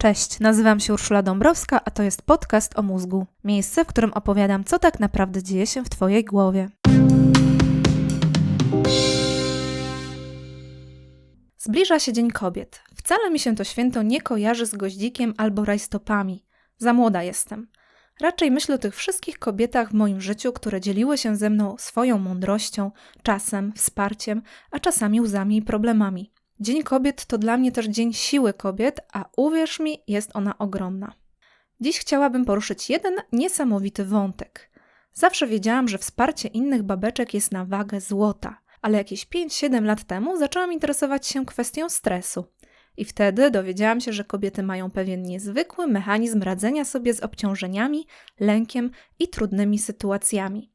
Cześć, nazywam się Urszula Dąbrowska, a to jest podcast o mózgu. Miejsce, w którym opowiadam, co tak naprawdę dzieje się w Twojej głowie. Zbliża się Dzień Kobiet. Wcale mi się to święto nie kojarzy z goździkiem albo rajstopami. Za młoda jestem. Raczej myślę o tych wszystkich kobietach w moim życiu, które dzieliły się ze mną swoją mądrością, czasem, wsparciem, a czasami łzami i problemami. Dzień Kobiet to dla mnie też Dzień Siły Kobiet, a uwierz mi, jest ona ogromna. Dziś chciałabym poruszyć jeden niesamowity wątek. Zawsze wiedziałam, że wsparcie innych babeczek jest na wagę złota, ale jakieś 5-7 lat temu zaczęłam interesować się kwestią stresu. I wtedy dowiedziałam się, że kobiety mają pewien niezwykły mechanizm radzenia sobie z obciążeniami, lękiem i trudnymi sytuacjami.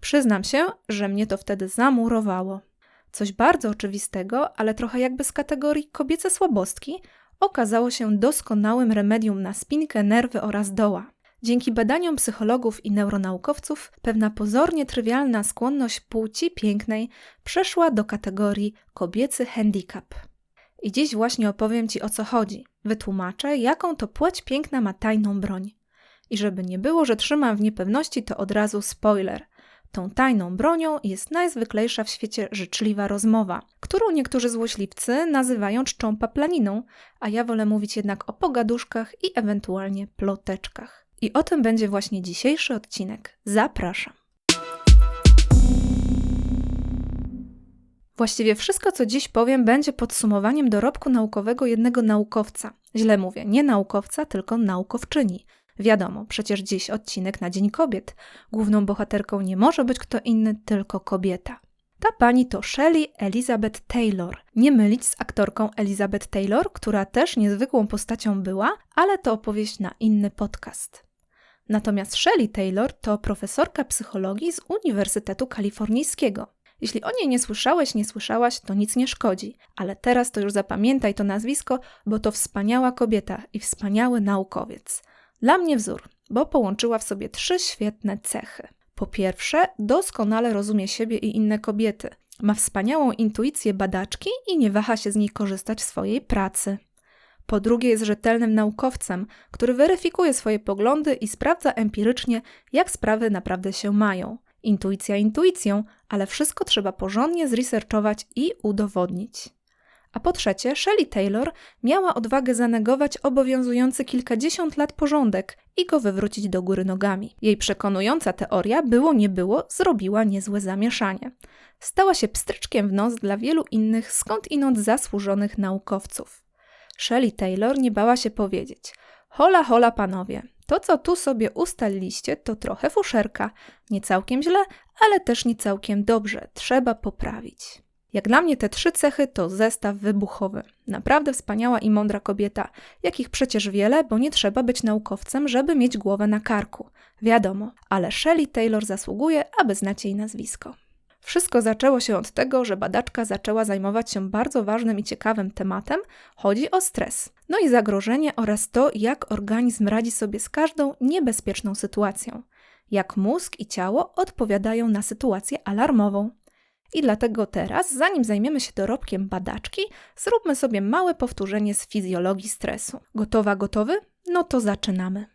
Przyznam się, że mnie to wtedy zamurowało. Coś bardzo oczywistego, ale trochę jakby z kategorii kobiece słabostki, okazało się doskonałym remedium na spinkę, nerwy oraz doła. Dzięki badaniom psychologów i neuronaukowców, pewna pozornie trywialna skłonność płci pięknej przeszła do kategorii kobiecy handicap. I dziś właśnie opowiem Ci o co chodzi. Wytłumaczę, jaką to płeć piękna ma tajną broń. I żeby nie było, że trzymam w niepewności, to od razu spoiler. Tą tajną bronią jest najzwyklejsza w świecie życzliwa rozmowa, którą niektórzy złośliwcy nazywają czczą paplaniną, a ja wolę mówić jednak o pogaduszkach i ewentualnie ploteczkach. I o tym będzie właśnie dzisiejszy odcinek. Zapraszam. Właściwie wszystko, co dziś powiem, będzie podsumowaniem dorobku naukowego jednego naukowca. Źle mówię, nie naukowca, tylko naukowczyni. Wiadomo, przecież dziś odcinek na Dzień Kobiet. Główną bohaterką nie może być kto inny, tylko kobieta. Ta pani to Shelley Elizabeth Taylor. Nie mylić z aktorką Elizabeth Taylor, która też niezwykłą postacią była, ale to opowieść na inny podcast. Natomiast Shelley Taylor to profesorka psychologii z Uniwersytetu Kalifornijskiego. Jeśli o niej nie słyszałeś, nie słyszałaś, to nic nie szkodzi, ale teraz to już zapamiętaj to nazwisko, bo to wspaniała kobieta i wspaniały naukowiec. Dla mnie wzór, bo połączyła w sobie trzy świetne cechy. Po pierwsze, doskonale rozumie siebie i inne kobiety. Ma wspaniałą intuicję badaczki i nie waha się z niej korzystać w swojej pracy. Po drugie, jest rzetelnym naukowcem, który weryfikuje swoje poglądy i sprawdza empirycznie, jak sprawy naprawdę się mają. Intuicja intuicją, ale wszystko trzeba porządnie zresearchować i udowodnić. A po trzecie, Shelley Taylor miała odwagę zanegować obowiązujący kilkadziesiąt lat porządek i go wywrócić do góry nogami. Jej przekonująca teoria, było nie było, zrobiła niezłe zamieszanie. Stała się pstryczkiem w nos dla wielu innych skądinąd zasłużonych naukowców. Shelley Taylor nie bała się powiedzieć: Hola, hola, panowie, to co tu sobie ustaliliście, to trochę fuszerka. Nie całkiem źle, ale też nie całkiem dobrze. Trzeba poprawić. Jak dla mnie te trzy cechy to zestaw wybuchowy. Naprawdę wspaniała i mądra kobieta, jakich przecież wiele, bo nie trzeba być naukowcem, żeby mieć głowę na karku. Wiadomo, ale Shelley Taylor zasługuje, aby znać jej nazwisko. Wszystko zaczęło się od tego, że badaczka zaczęła zajmować się bardzo ważnym i ciekawym tematem chodzi o stres. No i zagrożenie oraz to, jak organizm radzi sobie z każdą niebezpieczną sytuacją. Jak mózg i ciało odpowiadają na sytuację alarmową. I dlatego teraz, zanim zajmiemy się dorobkiem badaczki, zróbmy sobie małe powtórzenie z fizjologii stresu. Gotowa, gotowy? No to zaczynamy.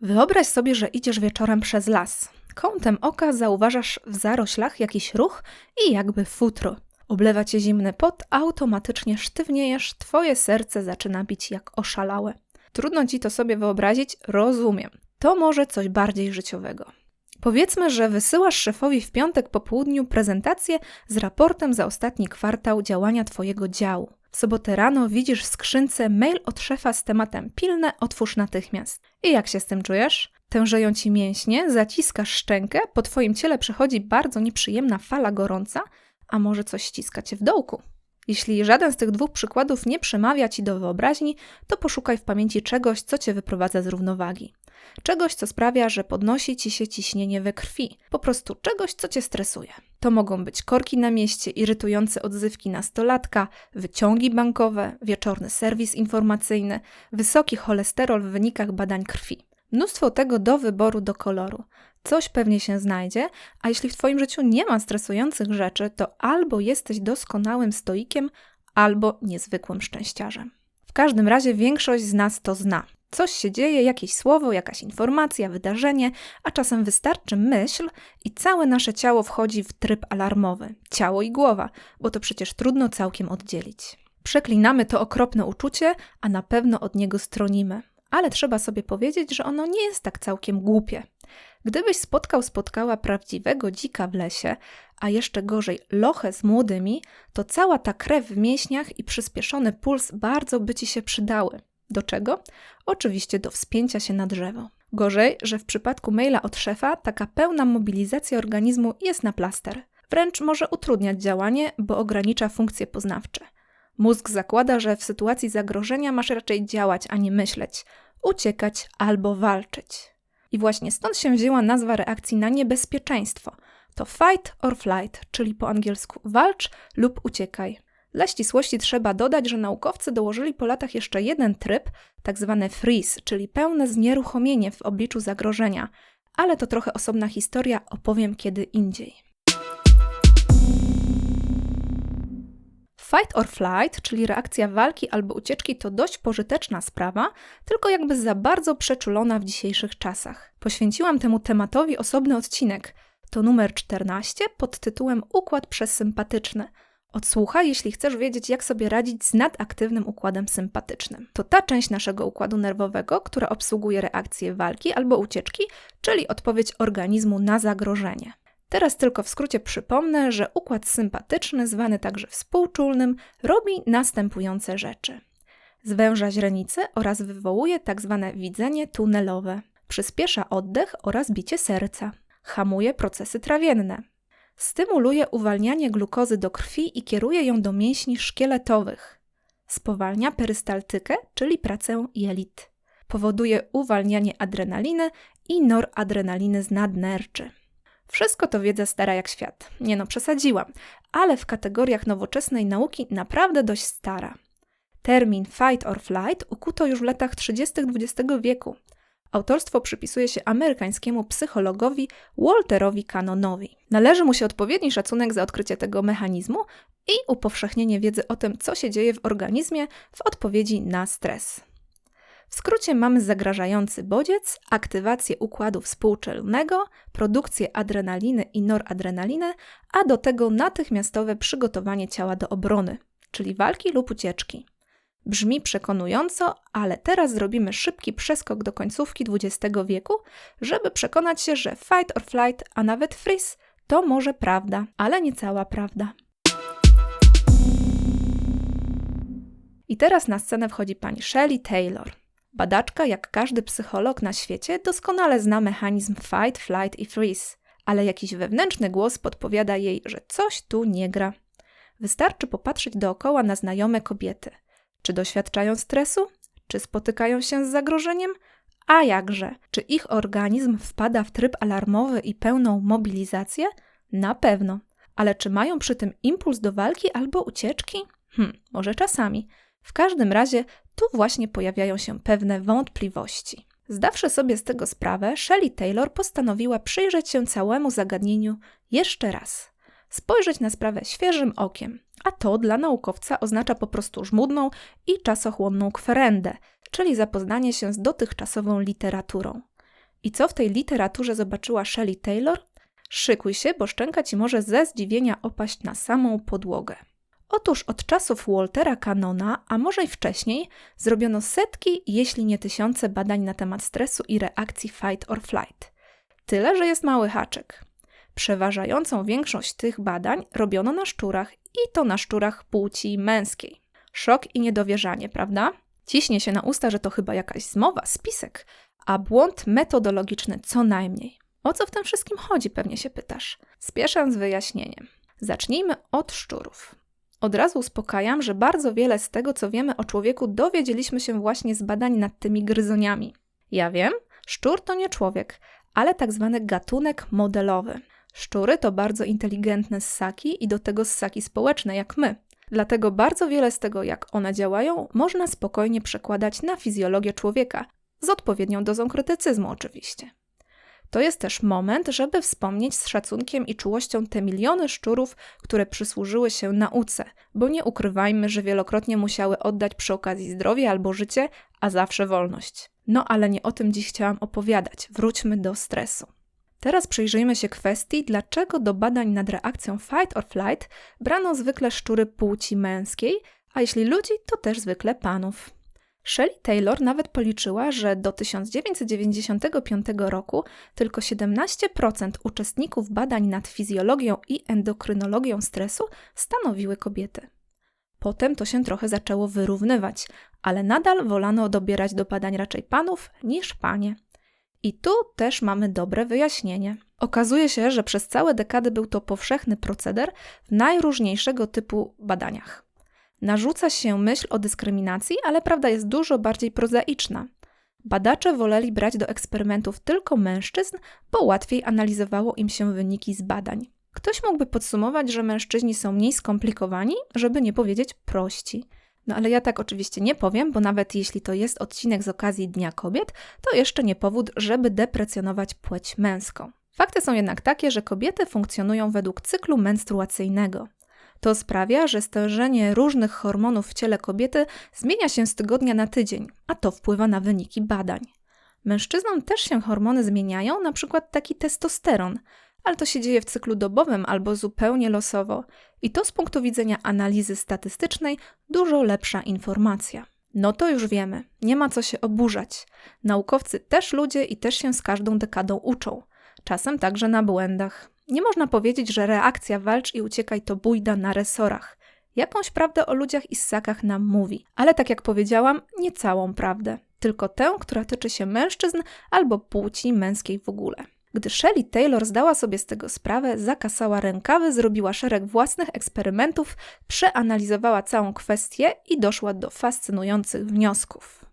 Wyobraź sobie, że idziesz wieczorem przez las. Kątem oka zauważasz w zaroślach jakiś ruch i jakby futro. Oblewa cię zimny pot, automatycznie sztywniejesz, twoje serce zaczyna bić jak oszalałe. Trudno ci to sobie wyobrazić, rozumiem. To może coś bardziej życiowego. Powiedzmy, że wysyłasz szefowi w piątek po południu prezentację z raportem za ostatni kwartał działania Twojego działu. W sobotę rano widzisz w skrzynce mail od szefa z tematem pilne, otwórz natychmiast. I jak się z tym czujesz? Tężeją ci mięśnie, zaciskasz szczękę, po Twoim ciele przechodzi bardzo nieprzyjemna fala gorąca, a może coś ściska Cię w dołku. Jeśli żaden z tych dwóch przykładów nie przemawia Ci do wyobraźni, to poszukaj w pamięci czegoś, co Cię wyprowadza z równowagi. Czegoś, co sprawia, że podnosi ci się ciśnienie we krwi. Po prostu czegoś, co cię stresuje. To mogą być korki na mieście, irytujące odzywki nastolatka, wyciągi bankowe, wieczorny serwis informacyjny, wysoki cholesterol w wynikach badań krwi. Mnóstwo tego do wyboru, do koloru. Coś pewnie się znajdzie, a jeśli w Twoim życiu nie ma stresujących rzeczy, to albo jesteś doskonałym stoikiem, albo niezwykłym szczęściarzem. W każdym razie większość z nas to zna. Coś się dzieje, jakieś słowo, jakaś informacja, wydarzenie, a czasem wystarczy myśl i całe nasze ciało wchodzi w tryb alarmowy. Ciało i głowa, bo to przecież trudno całkiem oddzielić. Przeklinamy to okropne uczucie, a na pewno od niego stronimy. Ale trzeba sobie powiedzieć, że ono nie jest tak całkiem głupie. Gdybyś spotkał, spotkała prawdziwego dzika w lesie, a jeszcze gorzej lochę z młodymi, to cała ta krew w mięśniach i przyspieszony puls bardzo by ci się przydały. Do czego? Oczywiście do wspięcia się na drzewo. Gorzej, że w przypadku maila od szefa taka pełna mobilizacja organizmu jest na plaster. Wręcz może utrudniać działanie, bo ogranicza funkcje poznawcze. Mózg zakłada, że w sytuacji zagrożenia masz raczej działać, a nie myśleć, uciekać albo walczyć. I właśnie stąd się wzięła nazwa reakcji na niebezpieczeństwo. To fight or flight, czyli po angielsku walcz lub uciekaj. Dla ścisłości trzeba dodać, że naukowcy dołożyli po latach jeszcze jeden tryb, tak zwany freeze, czyli pełne znieruchomienie w obliczu zagrożenia, ale to trochę osobna historia, opowiem kiedy indziej. Fight or flight, czyli reakcja walki albo ucieczki, to dość pożyteczna sprawa, tylko jakby za bardzo przeczulona w dzisiejszych czasach. Poświęciłam temu tematowi osobny odcinek. To numer 14 pod tytułem Układ przesympatyczny. Odsłuchaj, jeśli chcesz wiedzieć, jak sobie radzić z nadaktywnym układem sympatycznym. To ta część naszego układu nerwowego, która obsługuje reakcję walki albo ucieczki, czyli odpowiedź organizmu na zagrożenie. Teraz tylko w skrócie przypomnę, że układ sympatyczny, zwany także współczulnym, robi następujące rzeczy. Zwęża źrenice oraz wywołuje tzw. Tak widzenie tunelowe. Przyspiesza oddech oraz bicie serca. Hamuje procesy trawienne. Stymuluje uwalnianie glukozy do krwi i kieruje ją do mięśni szkieletowych. Spowalnia perystaltykę, czyli pracę jelit. Powoduje uwalnianie adrenaliny i noradrenaliny z nadnerczy. Wszystko to wiedza stara jak świat. Nie no, przesadziłam, ale w kategoriach nowoczesnej nauki naprawdę dość stara. Termin fight or flight ukuto już w latach 30. XX wieku. Autorstwo przypisuje się amerykańskiemu psychologowi Walterowi Cannonowi. Należy mu się odpowiedni szacunek za odkrycie tego mechanizmu i upowszechnienie wiedzy o tym, co się dzieje w organizmie w odpowiedzi na stres. W skrócie mamy zagrażający bodziec, aktywację układu współczelnego, produkcję adrenaliny i noradrenaliny, a do tego natychmiastowe przygotowanie ciała do obrony, czyli walki lub ucieczki. Brzmi przekonująco, ale teraz zrobimy szybki przeskok do końcówki XX wieku, żeby przekonać się, że fight or flight, a nawet freeze to może prawda, ale nie cała prawda. I teraz na scenę wchodzi pani Shelley Taylor. Badaczka, jak każdy psycholog na świecie, doskonale zna mechanizm fight, flight i freeze, ale jakiś wewnętrzny głos podpowiada jej, że coś tu nie gra. Wystarczy popatrzeć dookoła na znajome kobiety. Czy doświadczają stresu? Czy spotykają się z zagrożeniem? A jakże? Czy ich organizm wpada w tryb alarmowy i pełną mobilizację? Na pewno. Ale czy mają przy tym impuls do walki albo ucieczki? Hm, może czasami. W każdym razie tu właśnie pojawiają się pewne wątpliwości. Zdawszy sobie z tego sprawę, Shelley Taylor postanowiła przyjrzeć się całemu zagadnieniu jeszcze raz. Spojrzeć na sprawę świeżym okiem, a to dla naukowca oznacza po prostu żmudną i czasochłonną kwerendę, czyli zapoznanie się z dotychczasową literaturą. I co w tej literaturze zobaczyła Shelley Taylor? Szykuj się, bo szczęka ci może ze zdziwienia opaść na samą podłogę. Otóż od czasów Waltera Canona, a może i wcześniej, zrobiono setki, jeśli nie tysiące badań na temat stresu i reakcji fight or flight. Tyle, że jest mały haczyk. Przeważającą większość tych badań robiono na szczurach i to na szczurach płci męskiej. Szok i niedowierzanie, prawda? Ciśnie się na usta, że to chyba jakaś zmowa, spisek, a błąd metodologiczny co najmniej. O co w tym wszystkim chodzi, pewnie się pytasz. Spieszę z wyjaśnieniem. Zacznijmy od szczurów. Od razu uspokajam, że bardzo wiele z tego, co wiemy o człowieku, dowiedzieliśmy się właśnie z badań nad tymi gryzoniami. Ja wiem, szczur to nie człowiek, ale tak zwany gatunek modelowy. Szczury to bardzo inteligentne ssaki i do tego ssaki społeczne, jak my. Dlatego bardzo wiele z tego, jak one działają, można spokojnie przekładać na fizjologię człowieka, z odpowiednią dozą krytycyzmu oczywiście. To jest też moment, żeby wspomnieć z szacunkiem i czułością te miliony szczurów, które przysłużyły się nauce, bo nie ukrywajmy, że wielokrotnie musiały oddać przy okazji zdrowie albo życie, a zawsze wolność. No ale nie o tym dziś chciałam opowiadać. Wróćmy do stresu. Teraz przyjrzyjmy się kwestii, dlaczego do badań nad reakcją fight or flight brano zwykle szczury płci męskiej, a jeśli ludzi, to też zwykle panów. Shelley Taylor nawet policzyła, że do 1995 roku tylko 17% uczestników badań nad fizjologią i endokrynologią stresu stanowiły kobiety. Potem to się trochę zaczęło wyrównywać, ale nadal wolano dobierać do badań raczej panów niż panie. I tu też mamy dobre wyjaśnienie. Okazuje się, że przez całe dekady był to powszechny proceder w najróżniejszego typu badaniach. Narzuca się myśl o dyskryminacji, ale prawda jest dużo bardziej prozaiczna. Badacze woleli brać do eksperymentów tylko mężczyzn, bo łatwiej analizowało im się wyniki z badań. Ktoś mógłby podsumować, że mężczyźni są mniej skomplikowani, żeby nie powiedzieć prości. No ale ja tak oczywiście nie powiem, bo nawet jeśli to jest odcinek z okazji Dnia Kobiet, to jeszcze nie powód, żeby deprecjonować płeć męską. Fakty są jednak takie, że kobiety funkcjonują według cyklu menstruacyjnego. To sprawia, że stężenie różnych hormonów w ciele kobiety zmienia się z tygodnia na tydzień, a to wpływa na wyniki badań. Mężczyznom też się hormony zmieniają, na przykład taki testosteron, ale to się dzieje w cyklu dobowym albo zupełnie losowo. I to z punktu widzenia analizy statystycznej dużo lepsza informacja. No to już wiemy, nie ma co się oburzać. Naukowcy też ludzie i też się z każdą dekadą uczą. Czasem także na błędach. Nie można powiedzieć, że reakcja walcz i uciekaj to bójda na resorach. Jakąś prawdę o ludziach i ssakach nam mówi, ale tak jak powiedziałam, nie całą prawdę, tylko tę, która tyczy się mężczyzn albo płci męskiej w ogóle. Gdy Shelley Taylor zdała sobie z tego sprawę, zakasała rękawy, zrobiła szereg własnych eksperymentów, przeanalizowała całą kwestię i doszła do fascynujących wniosków.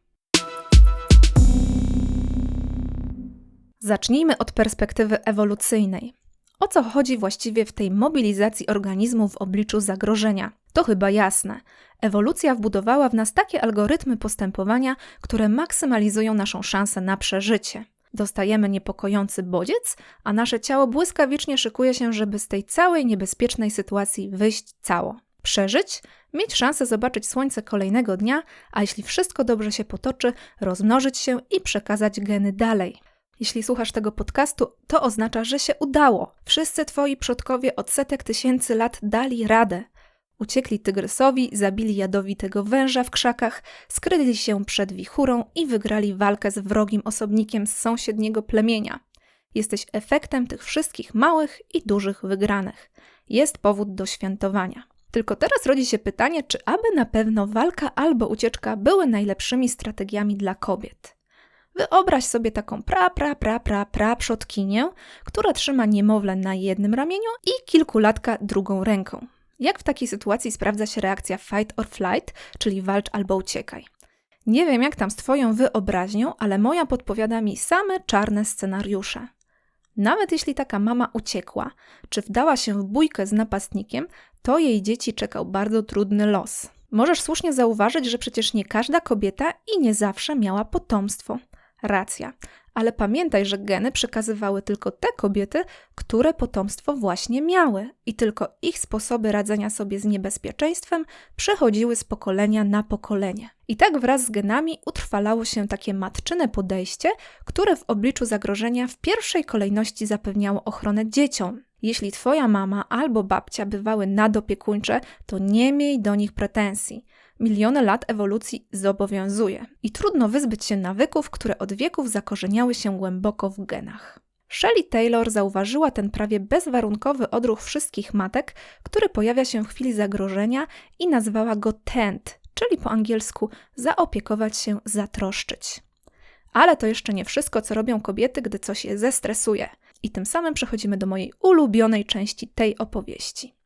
Zacznijmy od perspektywy ewolucyjnej. O co chodzi właściwie w tej mobilizacji organizmu w obliczu zagrożenia? To chyba jasne. Ewolucja wbudowała w nas takie algorytmy postępowania, które maksymalizują naszą szansę na przeżycie. Dostajemy niepokojący bodziec, a nasze ciało błyskawicznie szykuje się, żeby z tej całej niebezpiecznej sytuacji wyjść cało. Przeżyć, mieć szansę zobaczyć słońce kolejnego dnia, a jeśli wszystko dobrze się potoczy, rozmnożyć się i przekazać geny dalej. Jeśli słuchasz tego podcastu, to oznacza, że się udało. Wszyscy twoi przodkowie od setek tysięcy lat dali radę. Uciekli tygrysowi, zabili jadowitego węża w krzakach, skryli się przed wichurą i wygrali walkę z wrogim osobnikiem z sąsiedniego plemienia. Jesteś efektem tych wszystkich małych i dużych wygranych. Jest powód do świętowania. Tylko teraz rodzi się pytanie, czy aby na pewno walka albo ucieczka były najlepszymi strategiami dla kobiet. Wyobraź sobie taką pra, pra, pra, pra, pra przodkinię, która trzyma niemowlę na jednym ramieniu i kilkulatka drugą ręką. Jak w takiej sytuacji sprawdza się reakcja fight or flight, czyli walcz albo uciekaj? Nie wiem jak tam z Twoją wyobraźnią, ale moja podpowiada mi same czarne scenariusze. Nawet jeśli taka mama uciekła, czy wdała się w bójkę z napastnikiem, to jej dzieci czekał bardzo trudny los. Możesz słusznie zauważyć, że przecież nie każda kobieta i nie zawsze miała potomstwo. Racja, ale pamiętaj, że geny przekazywały tylko te kobiety, które potomstwo właśnie miały, i tylko ich sposoby radzenia sobie z niebezpieczeństwem przechodziły z pokolenia na pokolenie. I tak wraz z genami utrwalało się takie matczyne podejście, które w obliczu zagrożenia w pierwszej kolejności zapewniało ochronę dzieciom. Jeśli twoja mama albo babcia bywały nadopiekuńcze, to nie miej do nich pretensji miliony lat ewolucji zobowiązuje i trudno wyzbyć się nawyków, które od wieków zakorzeniały się głęboko w genach. Shelley Taylor zauważyła ten prawie bezwarunkowy odruch wszystkich matek, który pojawia się w chwili zagrożenia i nazwała go tend, czyli po angielsku zaopiekować się, zatroszczyć. Ale to jeszcze nie wszystko, co robią kobiety, gdy coś je zestresuje. I tym samym przechodzimy do mojej ulubionej części tej opowieści.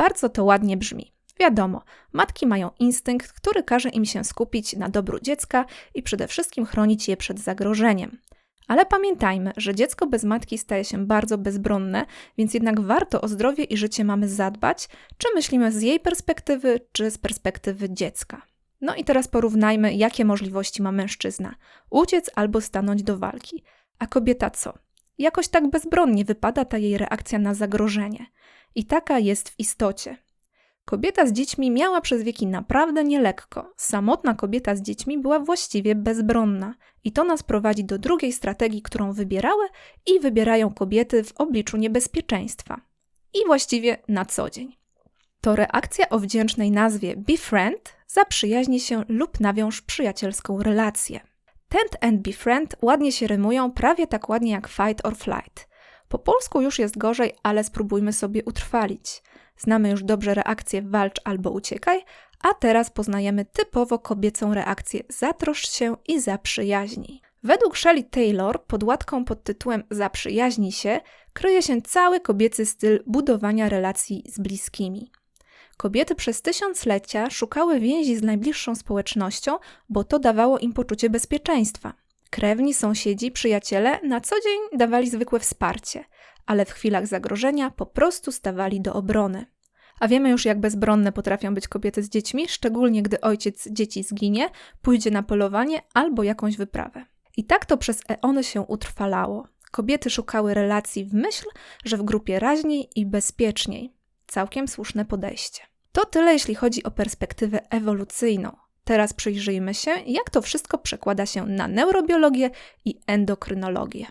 Bardzo to ładnie brzmi. Wiadomo, matki mają instynkt, który każe im się skupić na dobru dziecka i przede wszystkim chronić je przed zagrożeniem. Ale pamiętajmy, że dziecko bez matki staje się bardzo bezbronne, więc jednak warto o zdrowie i życie mamy zadbać, czy myślimy z jej perspektywy, czy z perspektywy dziecka. No i teraz porównajmy, jakie możliwości ma mężczyzna: uciec albo stanąć do walki. A kobieta co? Jakoś tak bezbronnie wypada ta jej reakcja na zagrożenie. I taka jest w istocie. Kobieta z dziećmi miała przez wieki naprawdę nielekko. Samotna kobieta z dziećmi była właściwie bezbronna. I to nas prowadzi do drugiej strategii, którą wybierały i wybierają kobiety w obliczu niebezpieczeństwa. I właściwie na co dzień. To reakcja o wdzięcznej nazwie befriend, zaprzyjaźnij się lub nawiąż przyjacielską relację. Tent and befriend ładnie się rymują, prawie tak ładnie jak fight or flight. Po polsku już jest gorzej, ale spróbujmy sobie utrwalić. Znamy już dobrze reakcję walcz albo uciekaj, a teraz poznajemy typowo kobiecą reakcję zatroszcz się i zaprzyjaźnij. Według Shelley Taylor pod łatką pod tytułem Zaprzyjaźnij się kryje się cały kobiecy styl budowania relacji z bliskimi. Kobiety przez tysiąclecia szukały więzi z najbliższą społecznością, bo to dawało im poczucie bezpieczeństwa. Krewni, sąsiedzi, przyjaciele na co dzień dawali zwykłe wsparcie, ale w chwilach zagrożenia po prostu stawali do obrony. A wiemy już, jak bezbronne potrafią być kobiety z dziećmi, szczególnie gdy ojciec dzieci zginie, pójdzie na polowanie albo jakąś wyprawę. I tak to przez eony się utrwalało. Kobiety szukały relacji w myśl, że w grupie raźniej i bezpieczniej. Całkiem słuszne podejście. To tyle, jeśli chodzi o perspektywę ewolucyjną. Teraz przyjrzyjmy się, jak to wszystko przekłada się na neurobiologię i endokrynologię.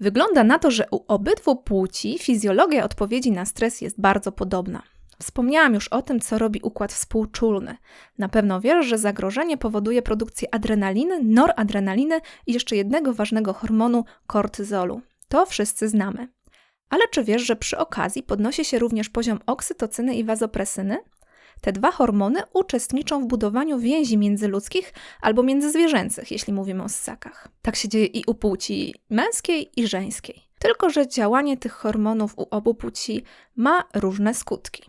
Wygląda na to, że u obydwu płci fizjologia odpowiedzi na stres jest bardzo podobna. Wspomniałam już o tym, co robi układ współczulny. Na pewno wiesz, że zagrożenie powoduje produkcję adrenaliny, noradrenaliny i jeszcze jednego ważnego hormonu kortyzolu. To wszyscy znamy. Ale czy wiesz, że przy okazji podnosi się również poziom oksytocyny i wazopresyny? Te dwa hormony uczestniczą w budowaniu więzi międzyludzkich albo międzyzwierzęcych, jeśli mówimy o ssakach. Tak się dzieje i u płci męskiej i żeńskiej. Tylko, że działanie tych hormonów u obu płci ma różne skutki.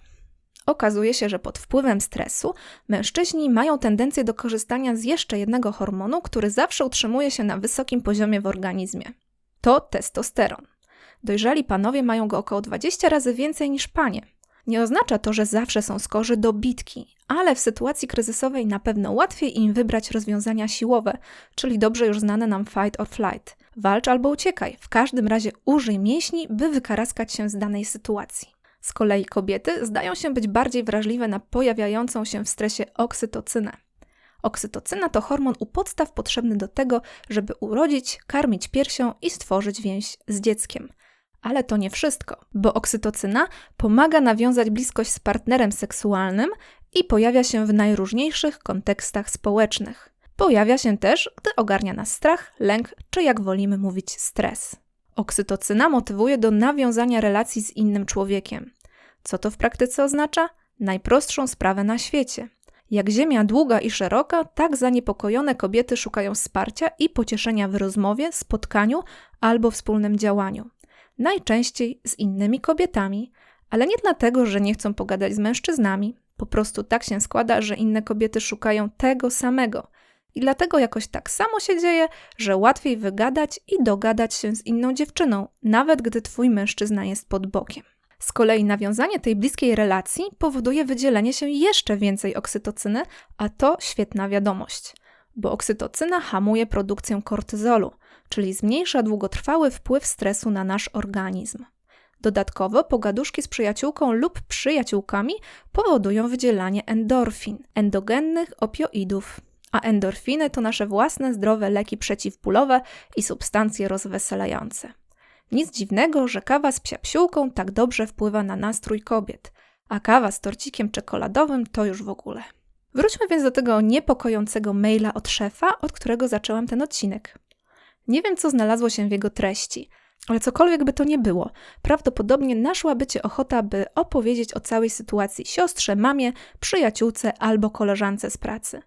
Okazuje się, że pod wpływem stresu mężczyźni mają tendencję do korzystania z jeszcze jednego hormonu, który zawsze utrzymuje się na wysokim poziomie w organizmie. To testosteron. Dojrzali panowie mają go około 20 razy więcej niż panie. Nie oznacza to, że zawsze są skorzy do bitki, ale w sytuacji kryzysowej na pewno łatwiej im wybrać rozwiązania siłowe, czyli dobrze już znane nam fight or flight. Walcz albo uciekaj, w każdym razie użyj mięśni, by wykaraskać się z danej sytuacji. Z kolei kobiety zdają się być bardziej wrażliwe na pojawiającą się w stresie oksytocynę. Oksytocyna to hormon u podstaw potrzebny do tego, żeby urodzić, karmić piersią i stworzyć więź z dzieckiem. Ale to nie wszystko, bo oksytocyna pomaga nawiązać bliskość z partnerem seksualnym i pojawia się w najróżniejszych kontekstach społecznych. Pojawia się też, gdy ogarnia nas strach, lęk, czy jak wolimy mówić, stres. Oksytocyna motywuje do nawiązania relacji z innym człowiekiem. Co to w praktyce oznacza? Najprostszą sprawę na świecie. Jak ziemia długa i szeroka, tak zaniepokojone kobiety szukają wsparcia i pocieszenia w rozmowie, spotkaniu albo wspólnym działaniu najczęściej z innymi kobietami, ale nie dlatego, że nie chcą pogadać z mężczyznami. Po prostu tak się składa, że inne kobiety szukają tego samego. I dlatego jakoś tak samo się dzieje, że łatwiej wygadać i dogadać się z inną dziewczyną, nawet gdy twój mężczyzna jest pod bokiem. Z kolei nawiązanie tej bliskiej relacji powoduje wydzielenie się jeszcze więcej oksytocyny, a to świetna wiadomość, bo oksytocyna hamuje produkcję kortyzolu, czyli zmniejsza długotrwały wpływ stresu na nasz organizm. Dodatkowo pogaduszki z przyjaciółką lub przyjaciółkami powodują wydzielanie endorfin, endogennych opioidów. A endorfiny to nasze własne zdrowe leki przeciwbólowe i substancje rozweselające. Nic dziwnego, że kawa z psiapsiółką tak dobrze wpływa na nastrój kobiet, a kawa z torcikiem czekoladowym to już w ogóle. Wróćmy więc do tego niepokojącego maila od szefa, od którego zaczęłam ten odcinek. Nie wiem, co znalazło się w jego treści, ale cokolwiek by to nie było, prawdopodobnie naszłaby cię ochota, by opowiedzieć o całej sytuacji siostrze, mamie, przyjaciółce albo koleżance z pracy.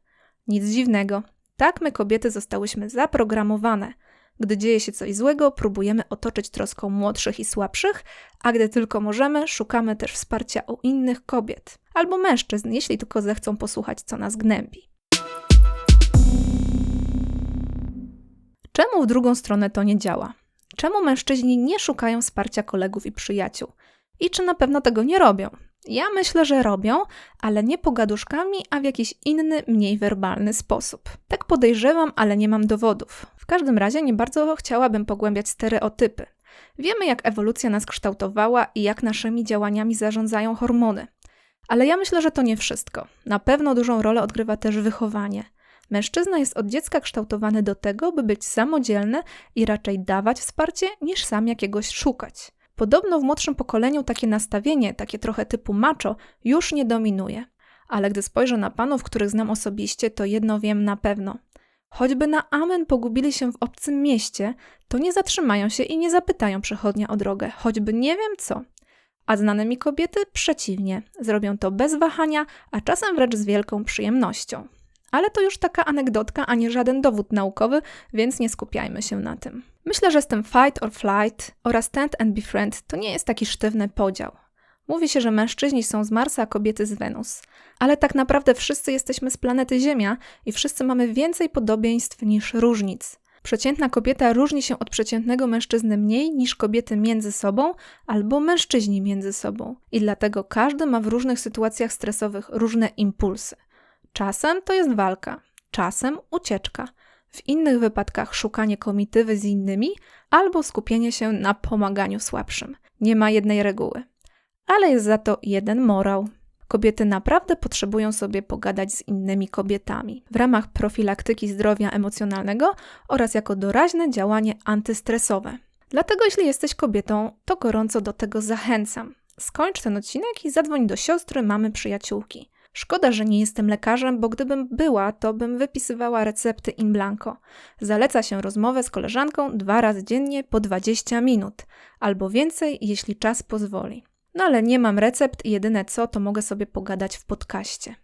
Nic dziwnego. Tak my kobiety zostałyśmy zaprogramowane. Gdy dzieje się coś złego, próbujemy otoczyć troską młodszych i słabszych, a gdy tylko możemy, szukamy też wsparcia u innych kobiet albo mężczyzn, jeśli tylko zechcą posłuchać, co nas gnębi. Czemu w drugą stronę to nie działa? Czemu mężczyźni nie szukają wsparcia kolegów i przyjaciół? I czy na pewno tego nie robią? Ja myślę, że robią, ale nie pogaduszkami, a w jakiś inny, mniej werbalny sposób. Tak podejrzewam, ale nie mam dowodów. W każdym razie nie bardzo chciałabym pogłębiać stereotypy. Wiemy, jak ewolucja nas kształtowała i jak naszymi działaniami zarządzają hormony. Ale ja myślę, że to nie wszystko. Na pewno dużą rolę odgrywa też wychowanie. Mężczyzna jest od dziecka kształtowany do tego, by być samodzielny i raczej dawać wsparcie, niż sam jakiegoś szukać. Podobno w młodszym pokoleniu takie nastawienie, takie trochę typu macho, już nie dominuje. Ale gdy spojrzę na panów, których znam osobiście, to jedno wiem na pewno. Choćby na amen pogubili się w obcym mieście, to nie zatrzymają się i nie zapytają przechodnia o drogę, choćby nie wiem co. A znane mi kobiety przeciwnie, zrobią to bez wahania, a czasem wręcz z wielką przyjemnością. Ale to już taka anegdotka, a nie żaden dowód naukowy, więc nie skupiajmy się na tym. Myślę, że z tym fight or flight oraz stand and befriend to nie jest taki sztywny podział. Mówi się, że mężczyźni są z Marsa, a kobiety z Wenus. Ale tak naprawdę wszyscy jesteśmy z planety Ziemia i wszyscy mamy więcej podobieństw niż różnic. Przeciętna kobieta różni się od przeciętnego mężczyzny mniej niż kobiety między sobą albo mężczyźni między sobą. I dlatego każdy ma w różnych sytuacjach stresowych różne impulsy. Czasem to jest walka, czasem ucieczka, w innych wypadkach szukanie komitywy z innymi albo skupienie się na pomaganiu słabszym. Nie ma jednej reguły. Ale jest za to jeden morał. Kobiety naprawdę potrzebują sobie pogadać z innymi kobietami w ramach profilaktyki zdrowia emocjonalnego oraz jako doraźne działanie antystresowe. Dlatego, jeśli jesteś kobietą, to gorąco do tego zachęcam. Skończ ten odcinek i zadzwoń do siostry, mamy przyjaciółki. Szkoda, że nie jestem lekarzem, bo gdybym była, to bym wypisywała recepty in blanco. Zaleca się rozmowę z koleżanką dwa razy dziennie po 20 minut, albo więcej, jeśli czas pozwoli. No ale nie mam recept i jedyne co, to mogę sobie pogadać w podcaście.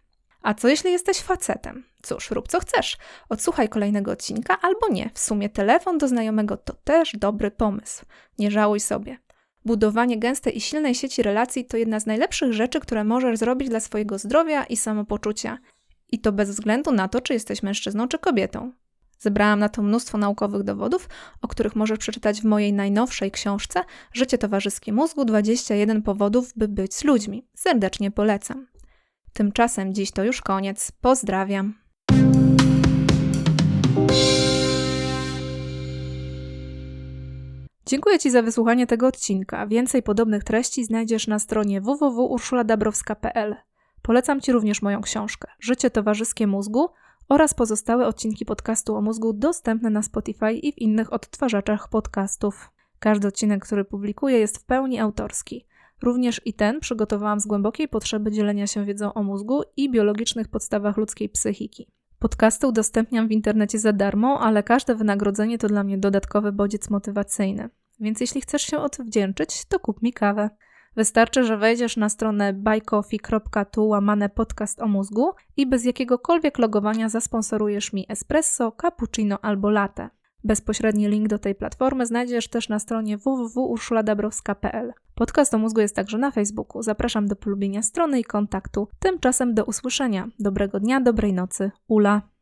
A co jeśli jesteś facetem? Cóż, rób co chcesz. Odsłuchaj kolejnego odcinka albo nie. W sumie telefon do znajomego to też dobry pomysł. Nie żałuj sobie. Budowanie gęstej i silnej sieci relacji to jedna z najlepszych rzeczy, które możesz zrobić dla swojego zdrowia i samopoczucia. I to bez względu na to, czy jesteś mężczyzną czy kobietą. Zebrałam na to mnóstwo naukowych dowodów, o których możesz przeczytać w mojej najnowszej książce Życie towarzyskie mózgu 21 powodów, by być z ludźmi. Serdecznie polecam. Tymczasem dziś to już koniec. Pozdrawiam. Dziękuję Ci za wysłuchanie tego odcinka. Więcej podobnych treści znajdziesz na stronie www.urszuladabrowska.pl. Polecam Ci również moją książkę Życie towarzyskie mózgu oraz pozostałe odcinki podcastu o mózgu dostępne na Spotify i w innych odtwarzaczach podcastów. Każdy odcinek, który publikuję, jest w pełni autorski. Również i ten przygotowałam z głębokiej potrzeby dzielenia się wiedzą o mózgu i biologicznych podstawach ludzkiej psychiki. Podcasty udostępniam w internecie za darmo, ale każde wynagrodzenie to dla mnie dodatkowy bodziec motywacyjny. Więc jeśli chcesz się odwdzięczyć, to kup mi kawę. Wystarczy, że wejdziesz na stronę buycoffee.tu łamane podcast o mózgu i bez jakiegokolwiek logowania zasponsorujesz mi espresso, cappuccino albo latte. Bezpośredni link do tej platformy znajdziesz też na stronie www.urszuladabrowska.pl. Podcast o mózgu jest także na Facebooku. Zapraszam do polubienia strony i kontaktu. Tymczasem do usłyszenia. Dobrego dnia, dobrej nocy. Ula.